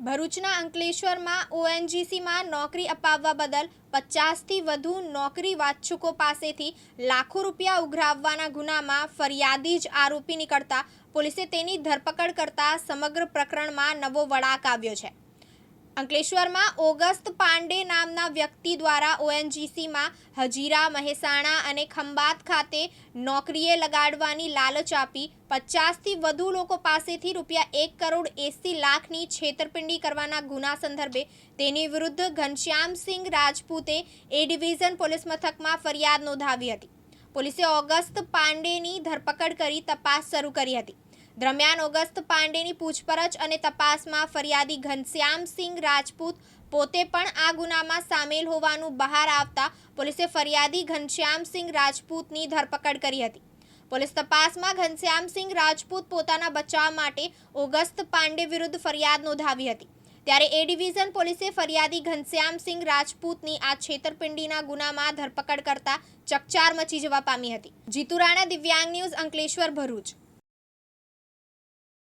ભરૂચના અંકલેશ્વરમાં ઓએનજીસીમાં નોકરી અપાવવા બદલ પચાસથી વધુ નોકરી વાચ્છુકો પાસેથી લાખો રૂપિયા ઉઘરાવવાના ગુનામાં ફરિયાદી જ આરોપી નીકળતા પોલીસે તેની ધરપકડ કરતા સમગ્ર પ્રકરણમાં નવો વળાક આવ્યો છે. અંકલેશ્વરમાં ઓગસ્ત પાંડે નામના વ્યક્તિ દ્વારા ઓએનજીસીમાં હજીરા, મહેસાણા અને ખંભાત ખાતે નોકરીએ લગાડવાની લાલચ આપી પચાસથી વધુ લોકો પાસેથી રૂપિયા એક કરોડ એંસી લાખની છેતરપિંડી કરવાના ગુના સંદર્ભે તેની વિરુદ્ધ ઘનશ્યામસિંહ રાજપૂતે એ ડિવિઝન પોલીસ મથકમાં ફરિયાદ નોંધાવી હતી. પોલીસે ઓગસ્ત પાંડેની ધરપકડ કરી તપાસ શરૂ કરી હતી. દરમિયાન ઓગસ્ત પાંડેની પૂછપરછ અને તપાસમાં ફરિયાદી ઘનશ્યામસિંહ રાજપૂત પોતે પણ આ ગુનામાં સામેલ હોવાનું બહાર આવતા પોલીસે ફરિયાદી ઘનશ્યામસિંહ રાજપૂતની ધરપકડ કરી હતી. પોલીસ તપાસમાં ઘનશ્યામસિંહ રાજપૂત પોતાના બચાવ માટે ઓગસ્ત પાંડે વિરુદ્ધ ફરિયાદ નોંધાવી હતી. ત્યારે એ ડિવિઝન પોલીસે ફરિયાદી ઘનશ્યામસિંહ રાજપૂતની આ છેતરપિંડીના ગુનામાં ધરપકડ કરતા ચકચાર મચી જવા પામી હતી. જીતુ રાણા, દિવ્યાંગ ન્યૂઝ અંકલેશ્વર ભરૂચ.